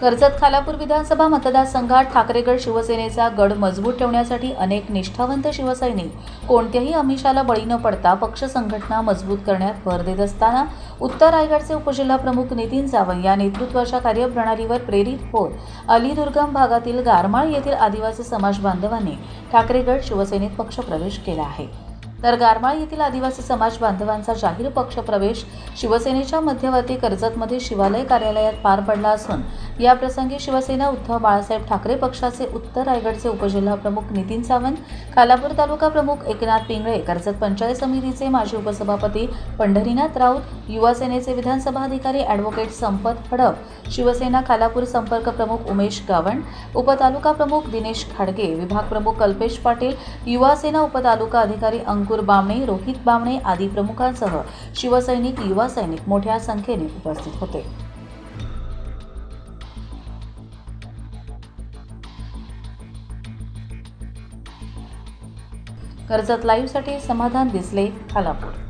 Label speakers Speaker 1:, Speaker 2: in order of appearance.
Speaker 1: कर्जत खालापूर विधानसभा मतदारसंघात ठाकरेगड शिवसेनेचा गड मजबूत ठेवण्यासाठी अनेक निष्ठावंत शिवसैनिक कोणत्याही आमिषाला बळी न पडता पक्ष संघटना मजबूत करण्यात भर देत असताना उत्तर रायगडचे उपजिल्हा प्रमुख नितीन सावंत या नेतृत्वाच्या कार्यप्रणालीवर प्रेरित होत अली दुर्गम भागातील गारमाळ येथील आदिवासी समाज बांधवांनी ठाकरेगड शिवसेनेत पक्षप्रवेश केला आहे. तर गारमाळ येथील आदिवासी समाज बांधवांचा जाहीर पक्षप्रवेश शिवसेनेच्या मध्यवर्ती कर्जतमध्ये शिवालय कार्यालयात पार पडला असून याप्रसंगी शिवसेना उद्धव बाळासाहेब ठाकरे पक्षाचे उत्तर रायगडचे उपजिल्हा प्रमुख नितीन सावंत खालापूर तालुका प्रमुख एकनाथ पिंगळे कर्जत पंचायत समितीचे माजी उपसभापती पंढरीनाथ राऊत युवासेनेचे विधानसभा अधिकारी ॲडव्होकेट संपत हडप शिवसेना खालापूर संपर्क प्रमुख उमेश गावण उपतालुका प्रमुख दिनेश खाडगे विभाग प्रमुख कल्पेश पाटील युवासेना उपतालुका अधिकारी अंकुर बामणे रोहित बामणे आदी प्रमुखांसह शिवसैनिक युवा सैनिक मोठ्या संख्येने उपस्थित होते. कर्जत लाईव्हसाठी समाधान दिसले खालापूर.